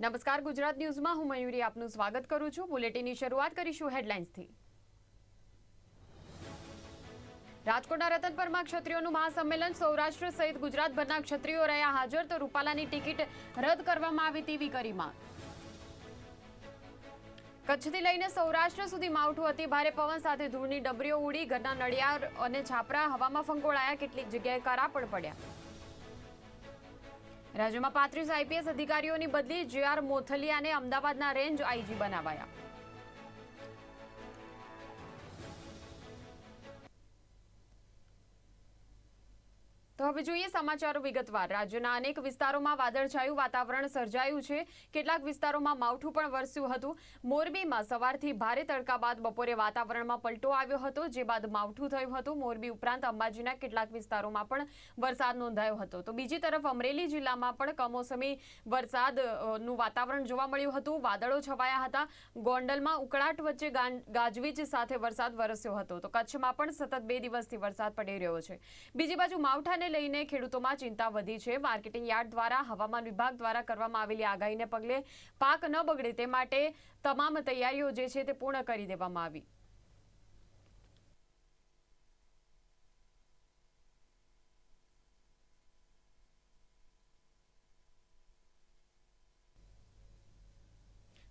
નમસ્કાર, ગુજરાત ન્યૂઝમાં હું મયુરી આપનું સ્વાગત કરું છું. બુલેટિનની શરૂઆત કરીશું હેડલાઇન્સથી. રાજકોટના રતન પરમાં ક્ષત્રિયોનું મહાસંમેલન. સૌરાષ્ટ્ર સહિત ગુજરાતભરના ક્ષત્રિયો રહ્યા હાજર. તો રૂપાલાની ટિકિટ રદ કરવામાં આવી તેવી કરી કચ્છથી લઈને સૌરાષ્ટ્ર સુધી માવઠું અતિ ભારે પવન સાથે ધૂળની ડબરીઓ ઉડી. ઘરના નડિયાર અને છાપરા હવામાં ફંગોળાયા. કેટલીક જગ્યાએ કરા પણ પડ્યા. રાજ્યમાં પાંત્રીસ આઈપીએસ અધિકારીઓની બદલી જે આર મોથલિયાને અમદાવાદના રેન્જ આઈજી બનાવાયા. તો હવે જોઈએ સમાચારો વિગતવાર. રાજ્યના અનેક વિસ્તારોમાં વાદળછાયું વાતાવરણ સર્જાયું છે. કેટલાક વિસ્તારોમાં માવઠું પણ વરસ્યું હતું. મોરબીમાં સવારથી ભારે તડકા બાદ બપોરે વાતાવરણમાં પલટો આવ્યો હતો, જે બાદ માવઠું થયું હતું. મોરબી ઉપરાંત અંબાજીના કેટલાક વિસ્તારોમાં પણ વરસાદ નોંધાયો હતો. તો બીજી તરફ અમરેલી જિલ્લામાં પણ કમોસમી વરસાદનું વાતાવરણ જોવા મળ્યું હતું. વાદળો છવાયા હતા. ગોંડલમાં ઉકળાટ વચ્ચે ગાજવીજ સાથે વરસાદ વરસ્યો હતો. તો કચ્છમાં પણ સતત બે દિવસથી વરસાદ પડી રહ્યો છે. બીજી બાજુ માવઠાને લઈને ખેડૂતોમાં ચિંતા વધી છે. માર્કેટિંગ યાર્ડ દ્વારા, હવામાન વિભાગ દ્વારા કરવામાં આવેલી આગાહીને પગલે પાક ન બગડે તે માટે તમામ તૈયારીઓ જે છે તે પૂર્ણ કરી દેવામાં આવી.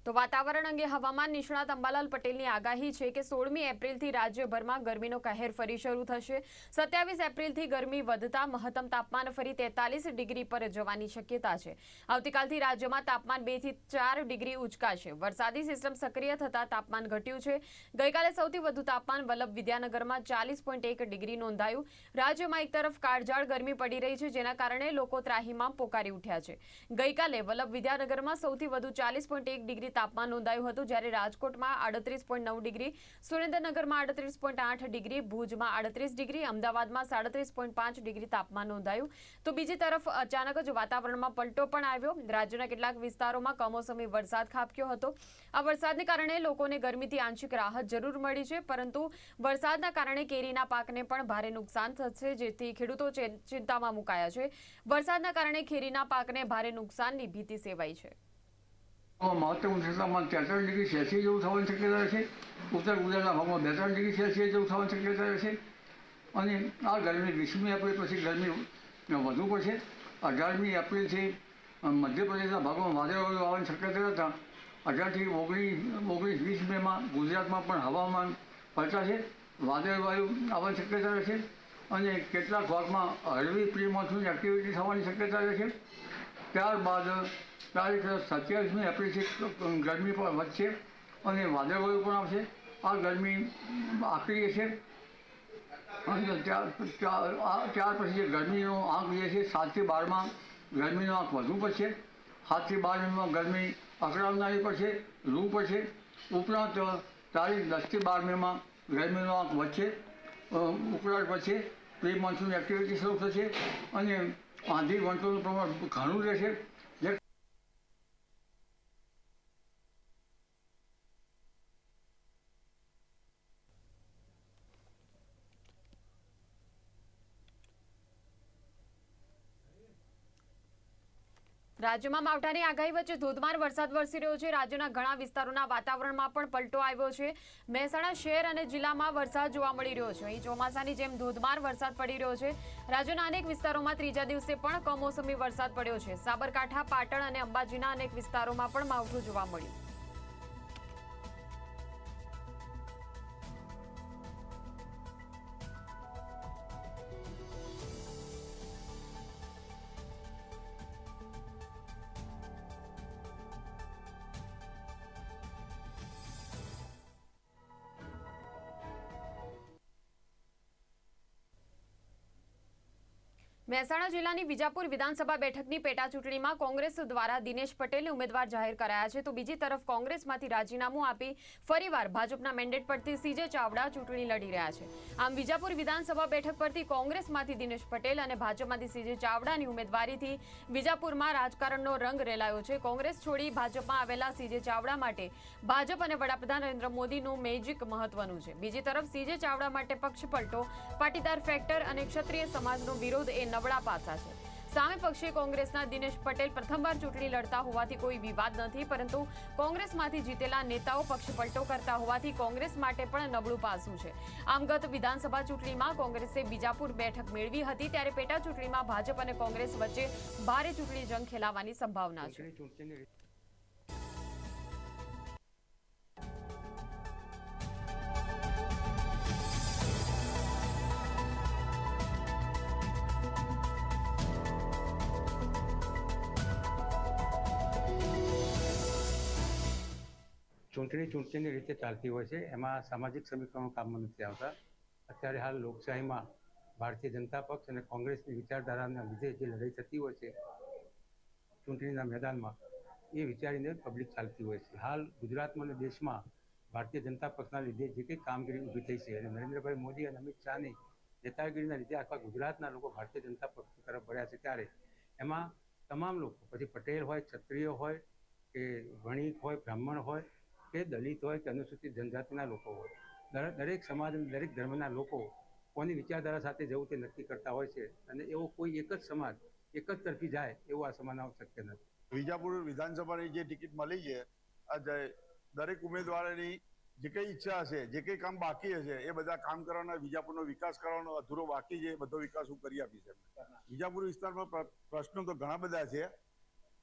તો વાતાવરણ અંગે હવામાન નિષ્ણાત અંબાલાલ પટેલની આગાહી છે કે સોળમી એપ્રિલથી રાજ્યભરમાં ગરમીનો કહેર ફરી શરૂ થશે. સત્યાવીસ એપ્રિલથી ગરમી વધતા મહત્તમ તાપમાન ફરી તેતાલીસ ડિગ્રી પર જવાની શક્યતા છે. આવતીકાલથી રાજ્યમાં તાપમાન બેથી ચાર ડિગ્રી ઉંચકાશે. વરસાદી સિસ્ટમ સક્રિય થતાં તાપમાન ઘટ્યું છે. ગઈકાલે સૌથી વધુ તાપમાન વલ્લભ વિદ્યાનગરમાં ચાલીસ પોઈન્ટ એક ડિગ્રી નોંધાયું. રાજ્યમાં એક તરફ કાળઝાળ ગરમી પડી રહી છે, જેના કારણે લોકો ત્રાહીમાં પોકારી ઉઠ્યા છે. ગઈકાલે વલ્લભ વિદ્યાનગરમાં સૌથી વધુ ચાલીસ પોઈન્ટ એક ડિગ્રી તાપમાન નોંધાયું હતું. જ્યારે રાજકોટમાં આડત્રીસ પોઈન્ટ નવ ડિગ્રી, સુરેન્દ્રનગરમાં આડત્રીસ પોઈન્ટ આઠ ડિગ્રી, ભુજમાં આડત્રીસ ડિગ્રી, અમદાવાદમાં સાડત્રીસ પોઈન્ટ પાંચ ડિગ્રી તાપમાન નોંધાયું. તો બીજી તરફ અચાનક જ વાતાવરણમાં પલટો પણ આવ્યો. રાજ્યના કેટલાક વિસ્તારોમાં કમોસમી વરસાદ ખાબક્યો હતો. આ વરસાદને કારણે લોકોને ગરમીથી આંશિક રાહત જરૂર મળી છે. પરંતુ વરસાદના કારણે કેરીના પાકને પણ ભારે નુકસાન થશે, જેથી ખેડૂતો ચિંતામાં મુકાયા છે. વરસાદના કારણે કેરીના પાકને ભારે નુકસાનની ભીતિ સેવાઈ છે. મહત્તમ ઉષ્ણતામાન તેત્રણ ડિગ્રી સેલ્સિયસ જેવું થવાની શક્યતા રહેશે ઉત્તર ગુજરાતના ભાગમાં બેતાલીસ ડિગ્રી સેલ્સિયસ જેવું થવાની શક્યતા રહેશે અને આ ગરમી વીસમી એપ્રિલ પછી ગરમી વધુ પડશે. અઢારમી એપ્રિલથી મધ્યપ્રદેશના ભાગમાં વાદળો આવવાની શક્યતા હતા. અઢારથી ઓગણીસ ઓગણીસ વીસ મેમાં ગુજરાતમાં પણ હવામાન પલટાશે વાદળવાયુ આવવાની શક્યતા રહેશે. અને કેટલાક ભાગમાં હળવી પ્રી એક્ટિવિટી થવાની શક્યતા રહેશે. ત્યારબાદ તારીખ સત્યાવીસમી એપ્રિલથી ગરમી પણ વધશે અને વાદળવાયુ પણ આવશે. આ ગરમી આકરી છે અને ત્યાર પછી જે ગરમીનો આંક જે છે સાતથી બારમાં ગરમીનો આંક વધુ પડશે. સાતથી બાર મેમાં ગરમી અકળાવનારી પડશે લૂ પડશે. ઉપરાંત તારીખ દસથી બાર મેમાં ગરમીનો આંક વધશે. ઉકળાટ પડશે પ્રી મોન્સૂન એક્ટિવિટી શરૂ થશે અને આંધી વંટોનું પ્રમાણ ઘણું રહેશે જે રાજ્યમાં માવઠાની આગાહી વચ્ચે ધોધમાર વરસાદ વરસી રહ્યો છે. રાજ્યના ઘણા વિસ્તારોના વાતાવરણમાં પણ પલટો આવ્યો છે. મહેસાણા શહેર અને જિલ્લામાં વરસાદ જોવા મળી રહ્યો છે. અહીં ચોમાસાની જેમ ધોધમાર વરસાદ પડી રહ્યો છે. રાજ્યના અનેક વિસ્તારોમાં ત્રીજા દિવસે પણ કમોસમી વરસાદ પડ્યો છે. સાબરકાંઠા, પાટણ અને અંબાજીના અનેક વિસ્તારોમાં પણ માવઠું જોવા મળ્યું. મહેસાણા જિલ્લાની વિજાપુર વિધાનસભા બેઠકની પેટા ચૂંટણીમાં કોંગ્રેસ દ્વારા દિનેશ પટેલને ઉમેદવાર જાહેર કરાયા છે. તો બીજી તરફ કોંગ્રેસમાંથી રાજીનામું આપી ફરીવાર ભાજપના મેન્ડેટ પરથી સીજે ચાવડા ચૂંટણી લડી રહ્યા છે. આમ વિજાપુર વિધાનસભા બેઠક પરથી કોંગ્રેસમાંથી દિનેશ પટેલ અને ભાજપમાંથી સીજે ચાવડાની ઉમેદવારીથી વિજાપુરમાં રાજકારણનો રંગ રેલાયો છે. કોંગ્રેસ છોડી ભાજપમાં આવેલા સીજે ચાવડા માટે ભાજપ અને વડાપ્રધાન નરેન્દ્ર મોદીનું મેજિક મહત્વનું છે. બીજી તરફ સીજે ચાવડા માટે પક્ષ પલટો, પાટીદાર ફેક્ટર અને ક્ષત્રિય સમાજનો વિરોધ એ નબળા પાસા છે સામે પક્ષે કોંગ્રેસના દિનેશ પટેલ પ્રથમવાર ચૂંટણી લડતા હોવાથી કોઈ વિવાદ નથી, પરંતુ કોંગ્રેસમાંથી જીતેલા નેતાઓ પક્ષ પલટો કરતા હોવાથી કોંગ્રેસ માટે પણ નબળું પાસું છે. આમ ગત વિધાનસભા ચૂંટણીમાં કોંગ્રેસે બીજાપુર બેઠક મેળવી હતી, ત્યારે પેટા ચૂંટણીમાં ભાજપ અને કોંગ્રેસ વચ્ચે ભારે ચૂંટણી જંગ ખેલાવાની સંભાવના છે. ચૂંટણી ચૂંટણીની રીતે ચાલતી હોય છે, એમાં સામાજિક સમીકરણો કામમાં નથી આવતા. અત્યારે હાલ લોકશાહીમાં ભારતીય જનતા પક્ષ અને કોંગ્રેસની વિચારધારાના લીધે જે લડાઈ થતી હોય છે, ચૂંટણીના મેદાનમાં, એ વિચારીને પબ્લિક ચાલતી હોય છે. હાલ ગુજરાતમાં અને દેશમાં ભારતીય જનતા પક્ષના લીધે જે કંઈ કામગીરી ઊભી થઈ છે, અને નરેન્દ્રભાઈ મોદી અને અમિત શાહની નેતાગીરીના લીધે આખા ગુજરાતના લોકો ભારતીય જનતા પક્ષ તરફ વળ્યા છે ત્યારે એમાં તમામ લોકો, પછી પટેલ હોય, ક્ષત્રિય હોય કે વણિક હોય, બ્રાહ્મણ હોય કે દલિત હોય કે અનુસૂચિત જનજાતિના લોકો હોય. દરે- દરેક સમાજ દરેક ધર્મના લોકો કોની વિચારધારા સાથે જવું તે નક્કી કરતા હોય છે અને એવો કોઈ એક જ સમાજ, એક જ તરફી જાય એવું આ સમાજમાં શક્ય નથી. વિજાપુર વિધાનસભાની જે ટિકિટ મળી છે દરેક ઉમેદવારોની જે કઈ ઈચ્છા હશે, જે કઈ કામ બાકી હશે, એ બધા કામ કરવાના, વિજાપુરનો વિકાસ કરવાનો અધૂરો બાકી છે, એ બધો વિકાસ હું કરી આપીશ એમને. વિજાપુર વિસ્તારમાં પ્ર- પ્રશ્નો તો ઘણા બધા છે,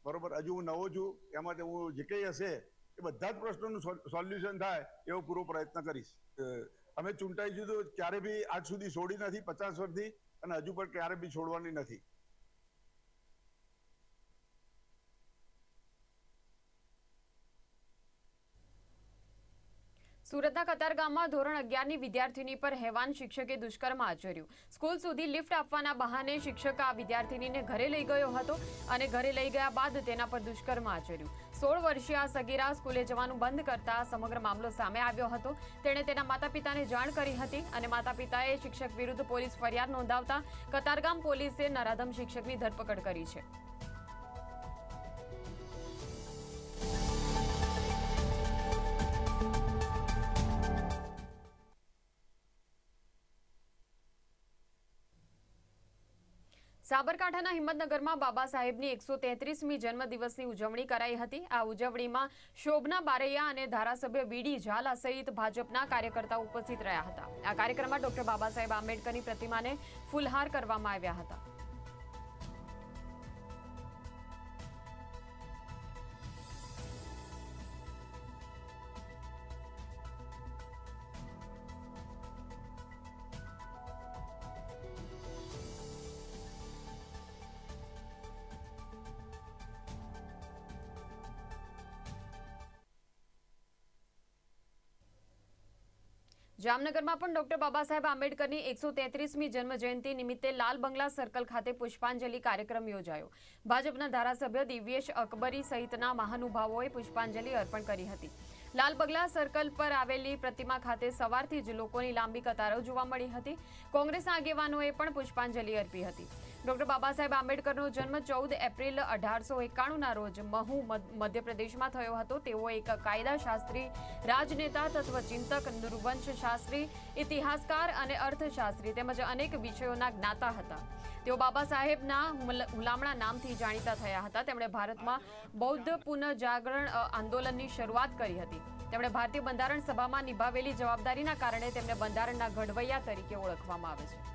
બરોબર, હજુ હું નવો છું, એમાં હું જે કઈ હશે એ બધા જ પ્રશ્નોનું સોલ્યુશન થાય એવો પૂરો પ્રયત્ન કરીશ. અમે ચૂંટાઈ જુદું, ક્યારે બી આજ સુધી છોડી નથી, પચાસ વર્ષથી, અને હજુ પણ ક્યારે બી છોડવાની નથી. સુરતના કતારગામમાં ધોરણ અગિયારની વિદ્યાર્થીની પર હેવાન શિક્ષકે દુષ્કર્મ આચર્યું. સ્કૂલ સુધી લિફ્ટ આપવાના બહાને શિક્ષક આ વિદ્યાર્થીનીને ઘરે લઈ ગયો હતો અને ઘરે લઈ ગયા બાદ તેના પર દુષ્કર્મ આચર્યું. સોળ વર્ષીય આ સગીરા સ્કૂલે જવાનું બંધ કરતા સમગ્ર મામલો સામે આવ્યો હતો. તેણે તેના માતા પિતાને જાણ કરી હતી અને માતા પિતાએ શિક્ષક વિરુદ્ધ પોલીસ ફરિયાદ નોંધાવતા કતારગામ પોલીસે નરાધમ શિક્ષકની ધરપકડ કરી છે. સાબરકાંઠાના હિંમતનગરમાં બાબા સાહેબની એકસો તેત્રીસમી જન્મદિવસની ઉજવણી કરાઈ હતી. આ ઉજવણીમાં શોભના બારૈયા અને ધારાસભ્ય વીડી ઝાલા સહિત ભાજપના કાર્યકર્તાઓ ઉપસ્થિત રહ્યા હતા. આ કાર્યક્રમમાં ડોક્ટર બાબા સાહેબ આંબેડકરની પ્રતિમાને ફૂલહાર કરવામાં આવ્યા હતા. જામનગરમાં પણ ડોક્ટર બાબા સાહેબ આંબેડકરની એકસો તેત્રીસમી જન્મ જયંતિ નિમિત્તે લાલ બંગલા સર્કલ ખાતે પુષ્પાંજલિ કાર્યક્રમ યોજાયો. ભાજપના ધારાસભ્ય દિવ્યેશ અકબરી સહિતના મહાનુભાવોએ પુષ્પાંજલિ અર્પણ કરી હતી. લાલ બંગલા સર્કલ પર આવેલી પ્રતિમા ખાતે સવારથી જ લોકોની લાંબી કતારો જોવા મળી હતી. કોંગ્રેસના આગેવાનોએ પણ પુષ્પાંજલિ અર્પી હતી. ડોક્ટર બાબા સાહેબ આંબેડકરનો જન્મ ચૌદ એપ્રિલ અઢારસો એકાણુંના રોજ મહુ મધ્યપ્રદેશમાં થયો હતો. તેઓ એક કાયદાશાસ્ત્રી, રાજનેતા, તત્વચિંતક નૃવંશ શાસ્ત્રી, ઇતિહાસકાર અને અર્થશાસ્ત્રી તેમજ અનેક વિષયોના જ્ઞાતા હતા. તેઓ બાબા સાહેબના હુલામણા નામથી જાણીતા થયા હતા. તેમણે ભારતમાં બૌદ્ધ પુનઃજાગરણ આંદોલનની શરૂઆત કરી હતી. તેમણે ભારતીય બંધારણ સભામાં નિભાવેલી જવાબદારીના કારણે તેમને બંધારણના ઘડવૈયા તરીકે ઓળખવામાં આવે છે.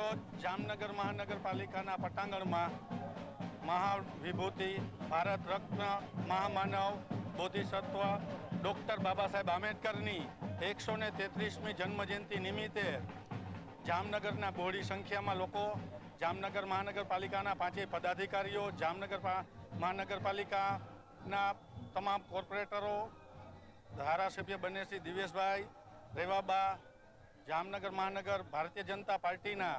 આજ રોજ જામનગર મહાનગરપાલિકાના પટાંગણમાં મહાવિભૂતિ, ભારત રત્ન, મહામાનવ, બોધિસત્વ, ડૉક્ટર બાબા સાહેબ આંબેડકરની એકસો ને તેત્રીસમી જન્મજયંતિ નિમિત્તે જામનગરના બહોળી સંખ્યામાં લોકો જામનગર મહાનગરપાલિકાના પાંચેય પદાધિકારીઓ, જામનગર મહાનગરપાલિકાના તમામ કોર્પોરેટરો, ધારાસભ્ય બને શ્રી દિવેશભાઈ રેવાબા જામનગર, મહાનગર, ભારતીય જનતા પાર્ટીના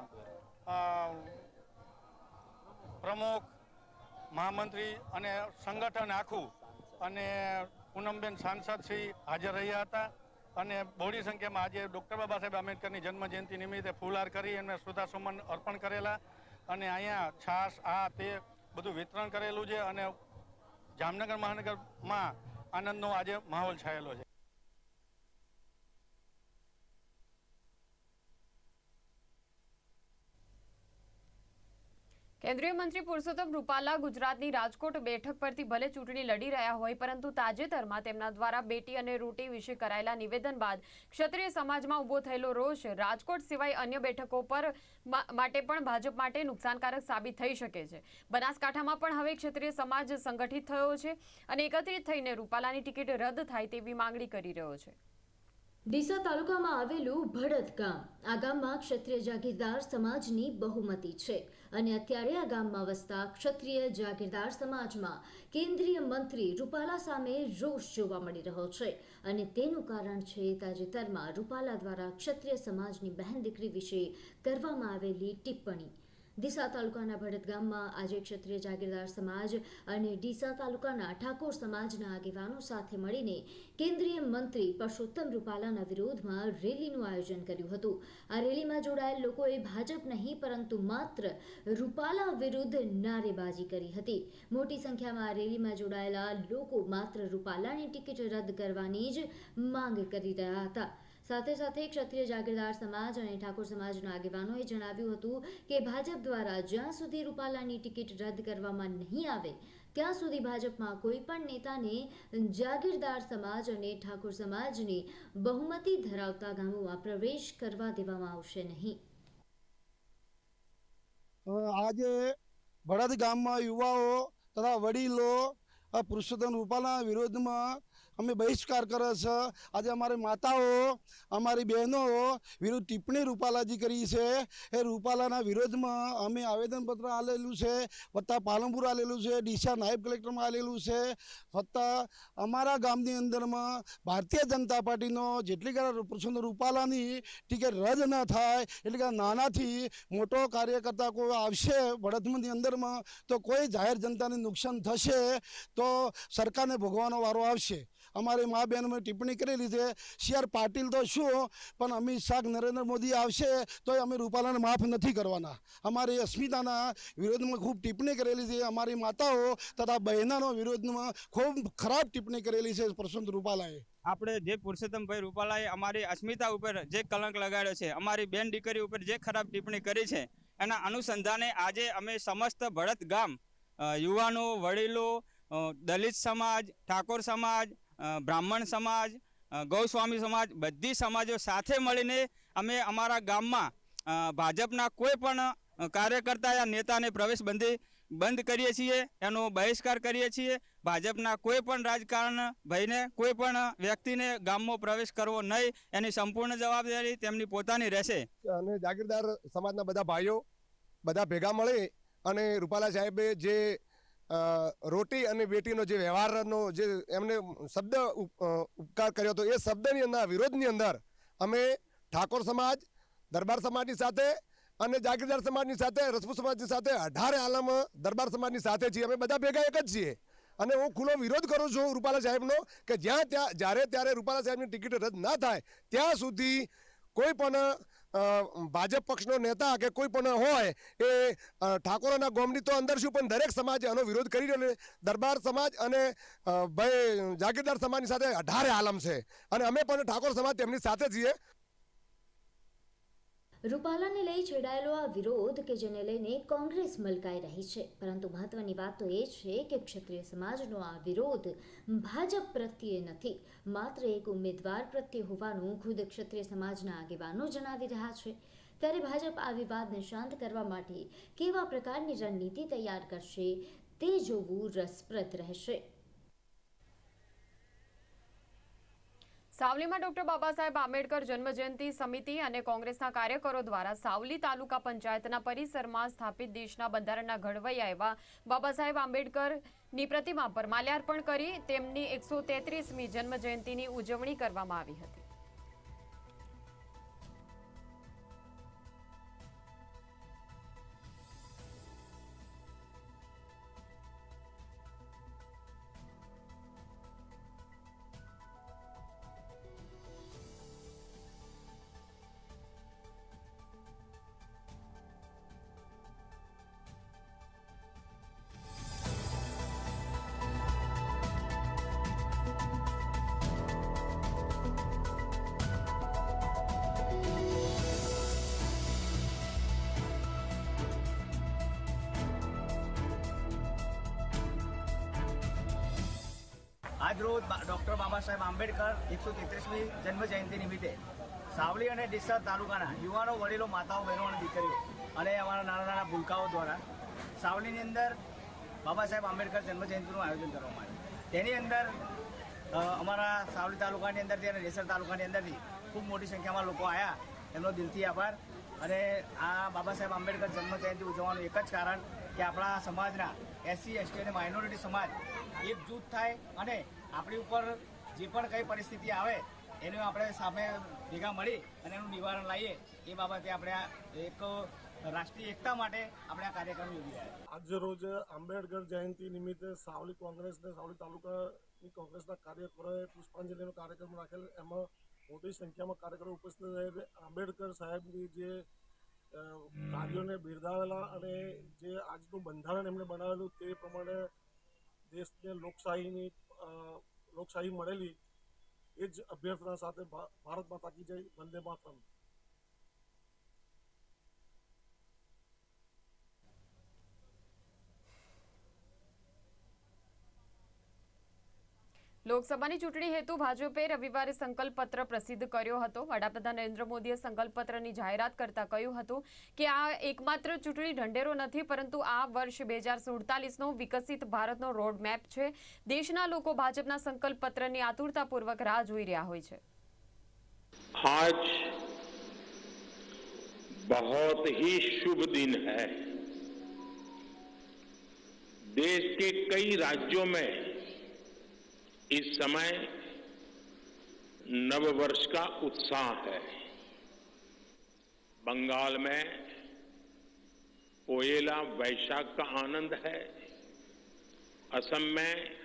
પ્રમુખ, મહામંત્રી અને સંગઠન આખું અને પૂનમબેન સાંસદ શ્રી હાજર રહ્યા હતા. અને બહોળી સંખ્યામાં આજે ડૉક્ટર બાબા સાહેબ આંબેડકરની જન્મજયંતિ નિમિત્તે ફૂલહાર કરી અને શ્રદ્ધાસુમન અર્પણ કરેલા. અને અહીંયા છાશ, આ તે બધું વિતરણ કરેલું છે અને જામનગર, મહાનગરમાં આનંદનો આજે માહોલ છાયેલો છે. કેન્દ્રીય મંત્રી પુરુષોત્તમ રૂપાલા ગુજરાતની રાજકોટ બેઠક પરથી ભલે ચૂંટણી લડી રહ્યા હોય, પરંતુ તાજેતરમાં તેમના દ્વારા બેટી અને રોટી વિશે કરાયેલા નિવેદન બાદ ક્ષત્રિય સમાજમાં ઊભો થયેલો રોષ રાજકોટ સિવાય અન્ય બેઠકો પર માટે પણ ભાજપ માટે નુકસાનકારક સાબિત થઈ શકે છે. બનાસકાંઠામાં પણ હવે ક્ષત્રિય સમાજ સંગઠિત થયો છે અને એકત્રિત થઈને રૂપાલાની ટિકિટ રદ થાય તેવી માંગણી કરી રહ્યો છે. ડીસા તાલુકામાં આવેલું ભડત ગામ, આ ગામમાં ક્ષત્રિય જાગીરદાર સમાજની બહુમતી છે. અને અત્યારે આ ગામમાં વસતા ક્ષત્રિય જાગીરદાર સમાજમાં કેન્દ્રીય મંત્રી રૂપાલા સામે રોષ જોવા મળી રહ્યો છે. અને તેનું કારણ છે તાજેતરમાં રૂપાલા દ્વારા ક્ષત્રિય સમાજની બહેન દીકરી વિશે કરવામાં આવેલી ટિપ્પણી. ડીસા તાલુકાના ભડત ગામમાં આજે ક્ષત્રિય જાગીરદાર સમાજ અને ડીસા તાલુકાના ઠાકોર સમાજના આગેવાનો સાથે મળીને કેન્દ્રીય મંત્રી પરસોત્તમ રૂપાલાના વિરોધમાં રેલીનું આયોજન કર્યું હતું. આ રેલીમાં જોડાયેલ લોકોએ ભાજપ નહીં, પરંતુ માત્ર રૂપાલા વિરુદ્ધ નારેબાજી કરી હતી. મોટી સંખ્યામાં આ રેલીમાં જોડાયેલા લોકો માત્ર રૂપાલાની ટિકિટ રદ કરવાની જ માંગ કરી રહ્યા હતા. સાથે સાથે ક્ષત્રિય જાગીરદાર સમાજ અને ઠાકોર સમાજના આગેવાનોએ જણાવ્યું હતું કે ભાજપ દ્વારા જ્યાં સુધી રૂપાલાની ટિકિટ રદ કરવામાં નહીં આવે, ત્યાં સુધી ભાજપમાં કોઈ પણ નેતાને જાગીરદાર સમાજ અને ઠાકોર સમાજને બહુમતી ધરાવતા ગામોમાં પ્રવેશ કરવા દેવામાં આવશે નહીં. આજે ભડદ ગામમાં યુવાઓ તથા વડીલો પુરુષોત્તમ રૂપાલાના વિરોધમાં અમે બહિષ્કાર કરે છે. આજે અમારી માતાઓ, અમારી બહેનો વિરુદ્ધ ટિપ્પણી રૂપાલાજી કરી છે. એ રૂપાલાના વિરોધમાં અમે આવેદનપત્ર આલેલું છે, વત્તા પાલનપુર આલેલું છે, ડીસા નાયબ કલેક્ટરમાં આલેલું છે. વત્તા અમારા ગામની અંદરમાં ભારતીય જનતા પાર્ટીનો જેટલી કરા પુરુષોત્તમ રૂપાલાની ટિકિટ રદ ન થાય, એટલે કે નાનાથી મોટો કાર્યકર્તા કોઈ આવશે વડદમની અંદરમાં, તો કોઈ જાહેર જનતાને નુકસાન થશે, તો સરકારને ભોગવાનો વારો આવશે. અમારી મા બહેનોએ ટિપ્પણી કરેલી છે સી આર પાટીલ તો શું? પણ અમિત શાહ નરેન્દ્ર મોદી આવશે તો અમે રૂપાલાને માફ નથી કરવાના. અમારી અસ્મિતાના વિરોધમાં ખૂબ ટિપ્પણી કરેલી છે, અમારી માતાઓ તથા બહેનાનો વિરોધમાં ખૂબ ખરાબ ટિપ્પણી કરેલી છે પ્રશાંત રૂપાલાએ. આપણે જે પુરુષોત્તમભાઈ રૂપાલાએ અમારી અસ્મિતા ઉપર જે કલંક લગાડ્યો છે, અમારી બેન દીકરી ઉપર જે ખરાબ ટિપ્પણી કરી છે, એના અનુસંધાને આજે અમે સમસ્ત ભરત ગામ યુવાનો, વડીલો દલિત સમાજ, ઠાકોર સમાજ બ્રાહ્મણ સમાજ ગૌસ્વામી સમાજ, બધી સમાજો સાથે મળીને અમે અમારા ગામમાં ભાજપના કોઈ પણ કાર્યકર્તા યા નેતાને પ્રવેશ બંધી કરીએ છીએ, એનો બહિષ્કાર કરીએ છીએ. ભાજપના કોઈ પણ રાજકારણ ભાઈને કોઈ પણ વ્યક્તિને ગામમાં પ્રવેશ કરવો નહીં, એની સંપૂર્ણ જવાબદારી તેમની પોતાની રહેશે. અને જાગીરદાર સમાજના બધા ભાઈઓ, બધા ભેગા મળી અને રૂપાલા સાહેબે જે રોટી અને બેટીનો જે વ્યવહારનો જે એમને શબ્દ ઉપકાર કર્યો હતો, એ શબ્દની અંદર વિરોધની અંદર અમે ઠાકોર સમાજ, દરબાર સમાજની સાથે અને જાગીરદાર સમાજની સાથે રસપૂત સમાજની સાથે, અઢારે આલમ દરબાર સમાજની સાથે છીએ. અમે બધા ભેગા એક જ છીએ. અને હું ખુલ્લો વિરોધ કરું છું રૂપાલા સાહેબનો કે જ્યાં ત્યાં, જ્યારે ત્યારે રૂપાલા સાહેબની ટિકિટ રદ ના થાય, ત્યાં સુધી કોઈ પણ ભાજપ પક્ષનો નેતા કે કોઈ પણ હોય એ ઠાકોરના ગોમની તો અંદર શું પણ દરેક સમાજે આનો વિરોધ કરી રહ્યો દરબાર સમાજ અને ભાઈ જાગીરદાર સમાજની સાથે અઢારે આલમ છે. અને અમે પણ ઠાકોર સમાજ તેમની સાથે છીએ. રૂપાલાને લઈ છેડાયેલો આ વિરોધ કે જેને લઈને કોંગ્રેસ મલકાઈ રહી છે. પરંતુ મહત્વની વાત તો એ છે કે ક્ષત્રિય સમાજનો આ વિરોધ ભાજપ પ્રત્યે નથી, માત્ર એક ઉમેદવાર પ્રત્યે હોવાનું ખુદ ક્ષત્રિય સમાજના આગેવાનો જણાવી રહ્યા છે. ત્યારે ભાજપ આ વિવાદને શાંત કરવા માટે કેવા પ્રકારની રણનીતિ તૈયાર કરશે તે જોવું રસપ્રદ રહેશે. સાવલીમાં ડોક્ટર બાબા સાહેબ આંબેડકર જન્મજયંતિ સમિતિ અને કોંગ્રેસના કાર્યકરો દ્વારા સાવલી તાલુકા પંચાયતના પરિસરમાં સ્થાપિત દેશના બંધારણના ઘડવૈયા એવા બાબા સાહેબ આંબેડકરની પ્રતિમા પર માલ્યાર્પણ કરી તેમની એકસો તેત્રીસમી જન્મજયંતિની ઉજવણી કરવામાં આવી હતી. આજરોજ ડૉક્ટર બાબા સાહેબ આંબેડકર એકસો તેત્રીસમી જન્મ જયંતિ નિમિત્તે સાવલી અને ડીસા તાલુકાના યુવાનો, વડીલો, માતાઓ, બહેનો અને દીકરીઓ અને અમારા નાના નાના ભૂલકાઓ દ્વારા સાવલીની અંદર બાબા સાહેબ આંબેડકર જન્મ જયંતિનું આયોજન કરવામાં આવ્યું. તેની અંદર અમારા સાવલી તાલુકાની અંદરથી અને રેસર તાલુકાની અંદરથી ખૂબ મોટી સંખ્યામાં લોકો આવ્યા એમનો દિલથી આભાર. અને આ બાબા સાહેબ આંબેડકર જન્મ જયંતિ ઉજવવાનું એક જ કારણ કે આપણા સમાજના એસસી, એસટી અને માઇનોરિટી સમાજ એકજૂથ થાય અને આપણી ઉપર જે પણ કંઈ પરિસ્થિતિ આવે, એને આપણે સામે ભેગા મળી અને એનું નિવારણ લાવીએ એ બાબતે આપણે એક રાષ્ટ્રીય એકતા માટે આપણે આ કાર્યક્રમ યોજી રહ્યા આજ રોજ આંબેડકર જયંતિ નિમિત્તે સાવલી કોંગ્રેસ ને સાવલી તાલુકાની કોંગ્રેસના કાર્યકરોએ પુષ્પાંજલિનો કાર્યક્રમ રાખેલ, એમાં મોટી સંખ્યામાં કાર્યકરો ઉપસ્થિત રહે આંબેડકર સાહેબની જે કાર્યોને બિરદાવેલા અને જે આજનું બંધારણ એમણે બનાવેલું તે પ્રમાણે દેશને લોકશાહીની લોકશાહી મળેલી એ જ અભ્યર્થના સાથે ભારત માતા કી જય વંદે માતરમ. લોકસભાની ચૂંટણી હેતુ ભાજપે રવિવારે સંકલ્પ પત્ર પ્રસિદ્ધ કર્યો હતો વડાપ્રધાન નરેન્દ્ર મોદીએ સંકલ્પ પત્રની જાહેરાત કરતા કહ્યું હતું કે આ એકમાત્ર ચૂંટણી ઢંઢેરો નથી પરંતુ આ વર્ષ બે હજાર સુડતાલીસનો વિકસિત ભારતનો રોડમેપ છે દેશના લોકો ભાજપના સંકલ્પ પત્રની આતુરતાપૂર્વક રાહ જોઈ રહ્યા હોય છે आज बहुत ही शुभ दिन है देश के कई राज्यों में इस समय नववर्ष का उत्साह है। बंगाल में पोएला वैशाख का आनंद है। असम में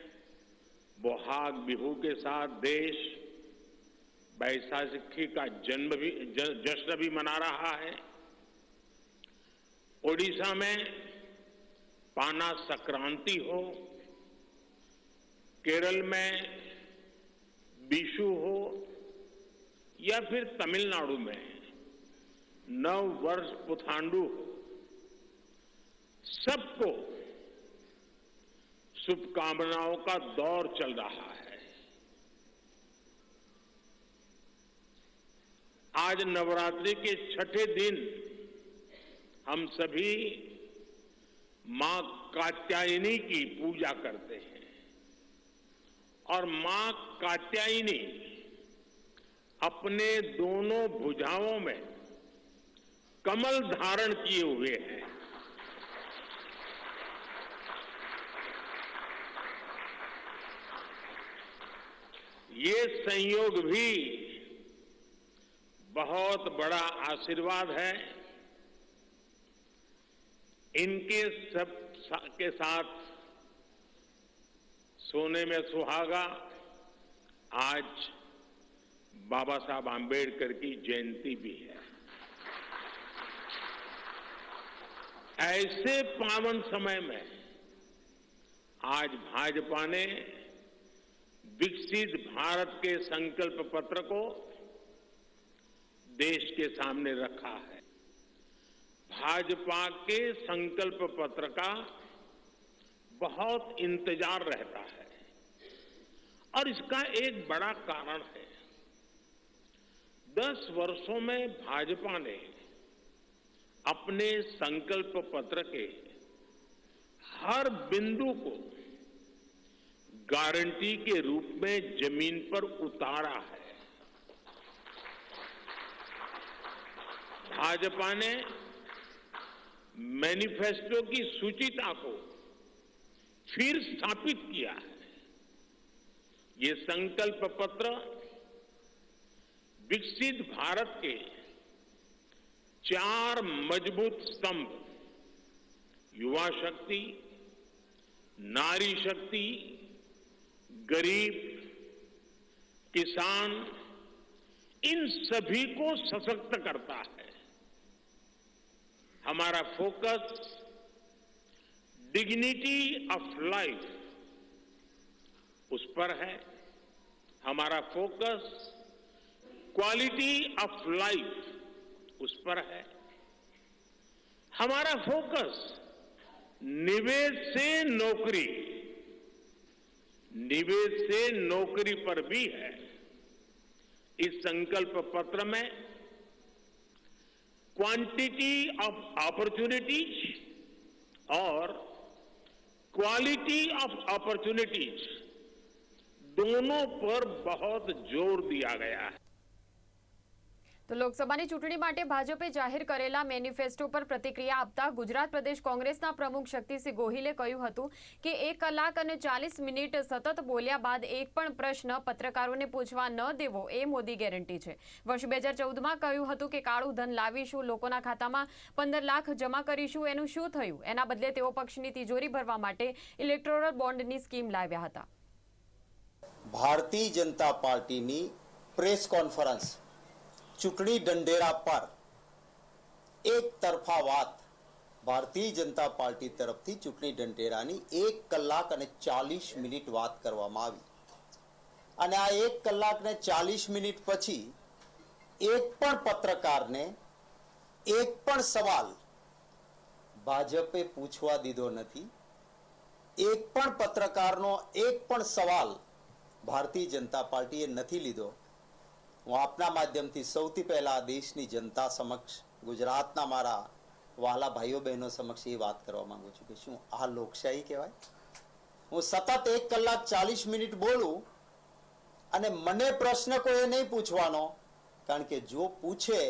बोहाग बिहू के साथ देश वैशाखी का जन्म भी जश्न भी मना रहा है। ओडिशा में पाना संक्रांति हो केरल में विशु हो या फिर तमिलनाडु में नव वर्ष पुथांडु सबको शुभकामनाओं का दौर चल रहा है। आज नवरात्रि के छठे दिन हम सभी माँ कात्यायनी की पूजा करते हैं। और माँ कात्यायनी अपने दोनों भुजाओं में कमल धारण किए हुए हैं। ये संयोग भी बहुत बड़ा आशीर्वाद है। इनके सब के साथ सोने में सुहागा। आज बाबा साहब आंबेडकर की जयंती भी है। ऐसे पावन समय में आज भाजपा ने विकसित भारत के संकल्प पत्र को देश के सामने रखा है। भाजपा के संकल्प पत्र का बहुत इंतज़ार रहता है। और इसका एक बड़ा कारण है। दस वर्षों में भाजपा ने अपने संकल्प पत्र के हर बिंदु को गारंटी के रूप में ज़मीन पर उतारा है। भाजपा ने मैनिफेस्टो की सूचिता को फिर स्थापित किया। है ये संकल्प पत्र विकसित भारत के चार मज़बूत स्तंभ, युवा शक्ति, नारी शक्ति, गरीब, किसान, इन सभी को सशक्त करता है। हमारा फोकस डिग्निटी ऑफ़ लाइफ उस पर है। हमारा फोकस क्वालिटी ऑफ़ लाइफ उस पर है। हमारा फोकस निवेश से नौकरी, निवेश से नौकरी पर भी है। इस संकल्प पत्र में क्वांटिटी ऑफ़ अपॉर्चुनिटीज़ और क्वालिटी ऑफ अपॉर्चुनिटीज दोनों पर बहुत जोर दिया गया है તો લોકસભાની ચૂંટણી માટે ભાજપે જાહેર કરેલા મેનિફેસ્ટો પર પ્રતિક્રિયા આપતા ગુજરાત પ્રદેશ કોંગ્રેસના પ્રમુખ શક્તિસિંહ ગોહિલે કહ્યું હતું કે એક કલાક અને ચાલીસ મિનિટ સતત બોલ્યા બાદ એક પણ પ્રશ્ન પત્રકારોને પૂછવા ન દેવો એ મોદી ગેરંટી છે. વર્ષ બે હજાર કહ્યું હતું કે કાળું ધન લાવીશું, લોકોના ખાતામાં પંદર લાખ જમા કરીશું, એનું શું થયું? એના બદલે તેઓ પક્ષની તિજોરી ભરવા માટે ઇલેક્ટોરલ બોન્ડની સ્કીમ લાવ્યા હતા. ભારતીય જનતા પાર્ટીની પ્રેસ કોન્ફરન્સ ચૂંટણી ઢંઢેરા પર એક તરફા વાત. ભારતીય જનતા પાર્ટી તરફથી ચૂંટણી ઢંઢેરાની એક કલાક અને ચાલીસ મિનિટ વાત કરવામાં આવી. અને આ એક કલાક ને ચાલીસ મિનિટ પછી એક પણ પત્રકારને એક પણ સવાલ ભાજપે પૂછવા દીધો નથી. એક પણ પત્રકારનો એક પણ સવાલ ભારતીય જનતા પાર્ટીએ નથી લીધો. હું આપના માધ્યમથી સૌથી પહેલાં દેશની જનતા સમક્ષ, ગુજરાતના મારા વહાલા ભાઈઓ બહેનો સમક્ષ એ વાત કરવા માંગુ છું કે શું આ લોકશાહી કહેવાય? હું સતત એક કલાક ચાલીસ મિનિટ બોલું અને મને પ્રશ્ન કોઈ નહીં પૂછવાનો, કારણ કે જો પૂછે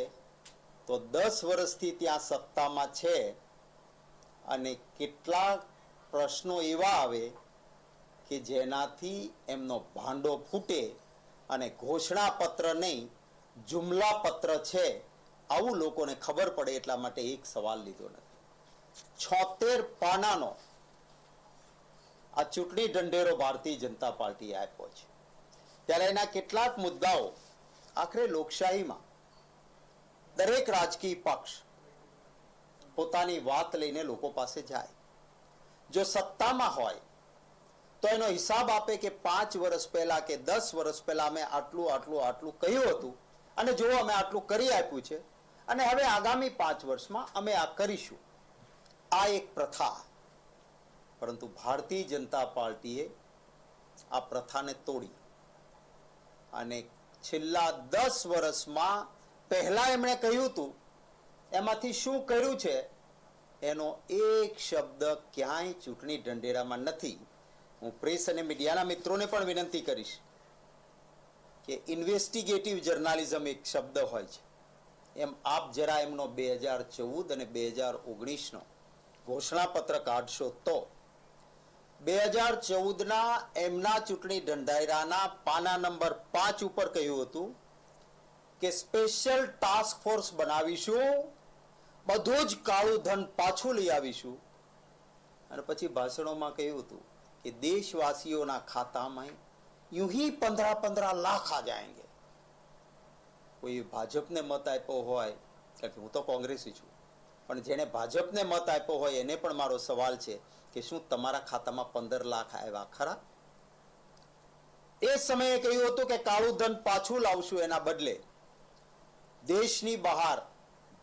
તો દસ વર્ષથી ત્યાં સત્તામાં છે અને કેટલા પ્રશ્નો એવા આવે કે જેનાથી એમનો ભાંડો ફૂટે અને ઘોષણા પત્ર નહીં જુમલા પત્ર છે, આવું લોકોને ખબર પડે એટલા માટે એક સવાલ લીધો નથી. છોતેર પાનાનો આ ચૂંટણી ઢંઢેરો ભારતીય જનતા પાર્ટીએ આપ્યો છે. ત્યારે એના કેટલાક મુદ્દાઓ આખરે લોકશાહીમાં દરેક રાજકીય પક્ષ પોતાની વાત લઈને લોકો પાસે જાય. જો સત્તામાં હોય તો એનો હિસાબ આપે કે પાંચ વર્ષ પહેલા કે દસ વર્ષ પહેલા અમે આટલું આટલું આટલું કહ્યું હતું. અને જો અમે આટલું કરી આપ્યું છે, અને હવે આગામી પાંચ વર્ષમાં અમે આ કરીશું. આ એક પ્રથા. પરંતુ ભારતીય જનતા પાર્ટીએ આ પ્રથાને તોડી. અને છેલ્લા દસ વર્ષમાં પહેલા એમણે કહ્યું હતું, એમાંથી શું કર્યું છે? એનો એક શબ્દ ક્યાંય ચૂંટણી ઢંઢેરામાં નથી. હું પ્રેસ અને મીડિયાના મિત્રોને પણ વિનંતી કરીશ કે ઇન્વેસ્ટિગેટિવ જર્નાલિઝમ એક શબ્દ હોય છે. એમ આપ જરા એમનો બે હજાર ચૌદ અને બે હજાર ઓગણીસનો ઘોષણાપત્ર કાઢશો તો બે હજાર ચૌદના એમના ચૂંટણી ઢંઢાયરાના પાના નંબર પાંચ ઉપર કહ્યું હતું કે સ્પેશિયલ ટાસ્ક ફોર્સ બનાવીશું, બધું જ કાળું ધન પાછું લઈ આવીશું. અને પછી ભાષણોમાં કહ્યું હતું कि देशवासियों खाता में यूं ही पंद्रह पंद्रह लाख आ जाएंगे કોઈ ભાજપને મત આપ્યો હોય કારણ કે હું તો કોંગ્રેસી છું પણ જેને ભાજપને મત આપ્યો હોય એને પણ મારો સવાલ છે કે શું તમારા ખાતામાં પંદર લાખ આવ્યા ખરા એ સમયે કહ્યું હતું કે કાળું ધન પાછું લાવશું એના બદલે દેશની બહાર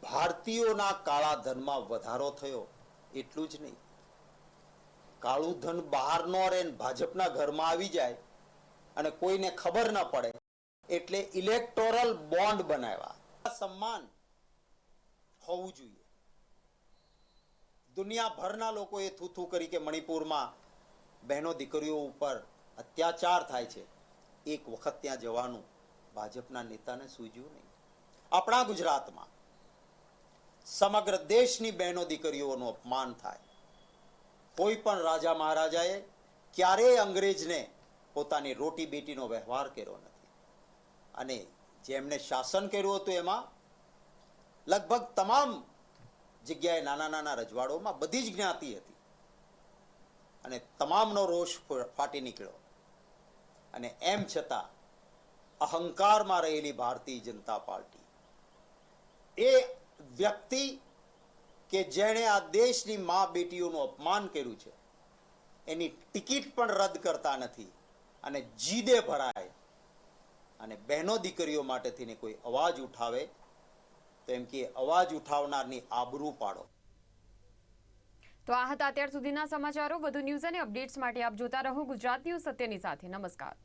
ભારતીયોના કાળા ધનમાં વધારો થયો એટલું જ નહીં કાળું ધન બહાર ન રહે ભાજપના ઘરમાં આવી જાય અને કોઈને ખબર ન પડે, એટલે ઇલેક્ટોરલ બોન્ડ બનાવ્યા. સન્માન હોવું જોઈએ. દુનિયાભરના લોકોએ થૂથું કરી કે મણિપુરમાં બહેનો દીકરીઓ ઉપર અત્યાચાર થાય છે. એક વખત ત્યાં જવાનું ભાજપના નેતાને સૂજ્યું નહીં. આપણા ગુજરાતમાં સમગ્ર દેશની બહેનો દીકરીઓનું અપમાન થાય. કોઈ પણ રાજા મહારાજાએ ક્યારેય અંગ્રેજને પોતાની રોટી બેટીનો વ્યવહાર કર્યો નથી. અને જેમણે શાસન કર્યું હતું એમાં, લગભગ તમામ જગ્યાએ નાના નાના રજવાડોમાં બધી જ જ્ઞાતિ હતી. અને તમામનો રોષ ફાટી નીકળ્યો. અને એમ છતાં અહંકારમાં રહેલી ભારતીય જનતા પાર્ટી એ વ્યક્તિ કે જેણે આ દેશની મા બેટીઓનું અપમાન કર્યું છે. એની ટિકિટ પણ રદ કરતા નથી અને જીદે ભરાય. અને બહેનો દીકરીઓ માટે થઈને કોઈ અવાજ ઉઠાવે તો એમ કે અવાજ ઉઠાવનારની આબરૂ પાડો. તો આ હતા અત્યાર સુધીના સમાચારો. વધુ ન્યૂઝ અને અપડેટ્સ માટે આપ જોતા રહો ગુજરાત ન્યૂઝ સત્યની સાથે. નમસ્કાર.